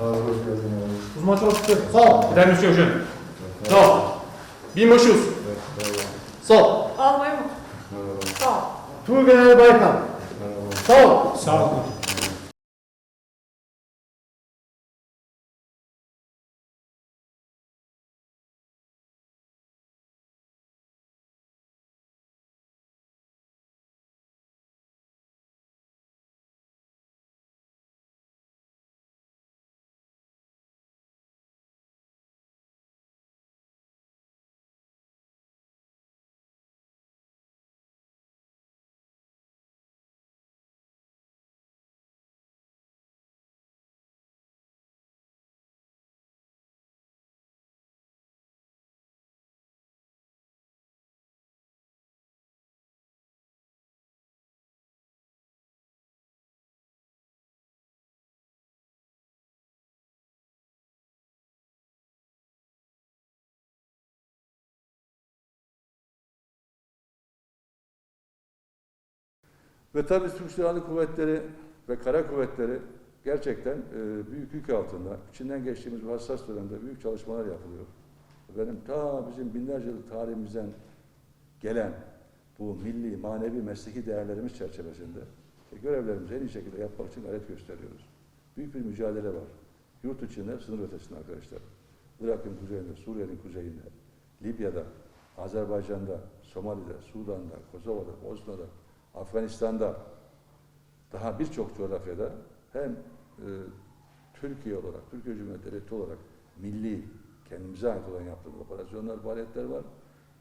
Abi hoş geldin abi. Uzman çalıştı. Sağ ol. Mesdames, Messieurs, jeunes. Donc, Bimoşuz. Merhaba. Sağ ol. Albay mı? Sağ ol. Tuğgeneral Baykan. Merhaba. Sağ Ve tabii Türk Silahlı Kuvvetleri ve Kara Kuvvetleri gerçekten e, büyük yük altında. İçinden geçtiğimiz bu hassas dönemde büyük çalışmalar yapılıyor. Benim ta bizim binlerce yıllık tarihimizden gelen bu milli, manevi, mesleki değerlerimiz çerçevesinde e, görevlerimizi en iyi şekilde yapmak için gayret gösteriyoruz. Büyük bir mücadele var. Yurt içinde, sınır ötesinde arkadaşlar. Irak'ın kuzeyinde, Suriye'nin kuzeyinde, Libya'da, Azerbaycan'da, Somali'de, Sudan'da, Kosova'da, Bosna'da, Afganistan'da, daha birçok coğrafyada hem e, Türkiye olarak, Türkiye Cumhuriyeti Devleti olarak milli, kendimize ait olan yaptığımız operasyonlar, faaliyetler var.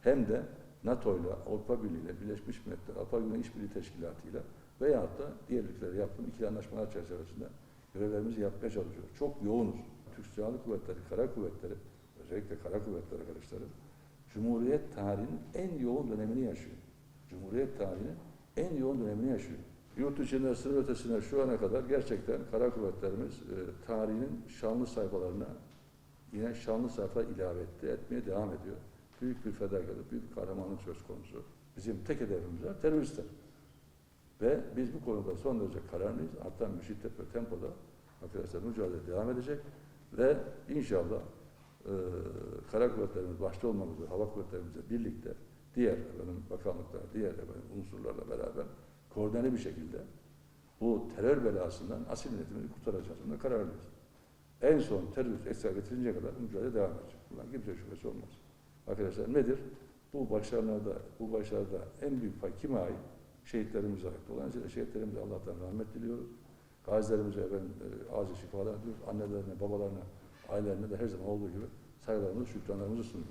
Hem de NATO ile, Avrupa Birliği ile, Birleşmiş Milletler, Avrupa Birliği İşbirliği Teşkilatı ile veyahut da diğer ülkelere yaptığım ikili anlaşmalar çerçevesinde görevlerimizi yapmaya çalışıyoruz. Çok yoğunuz. Türk Silahlı Kuvvetleri, Kara Kuvvetleri, özellikle Kara Kuvvetleri arkadaşlarım, Cumhuriyet tarihinin en yoğun dönemini yaşıyor. Cumhuriyet tarihinin en yoğun dönemini yaşıyor. Yurt içinde sınır ötesine şu ana kadar gerçekten kara kuvvetlerimiz e, tarihinin şanlı sayfalarına yine şanlı sayfa ilave etti, etmeye devam ediyor. Büyük bir fedakarlık, büyük bir kahramanlık söz konusu. Bizim tek hedefimiz var, teröristler. Ve biz bu konuda son derece kararlıyız. Hatta şiddet ve tempoda arkadaşlar mücadele devam edecek. Ve inşallah e, kara kuvvetlerimiz başta olmak üzere hava kuvvetlerimizle birlikte diğer efendim, bakanlıklar, diğer efendim, unsurlarla beraber koordineli bir şekilde bu terör belasından asil milletimizi kurtaracağız. Bunda kararlıyız. En son terörist ekstra getirinceye kadar mücadele devam edecek. Bundan kimse şüphesi olmaz. Arkadaşlar nedir? Bu başarılarda, bu başarıda en büyük pay kime ait? Şehitlerimize ait. Dolayısıyla şehitlerimize Allah'tan rahmet diliyoruz. Gazilerimize efendim, e, acil şifalar diliyoruz. Annelerine, babalarına, ailelerine de her zaman olduğu gibi saygılarımızı, şükranlarımızı sunuyoruz.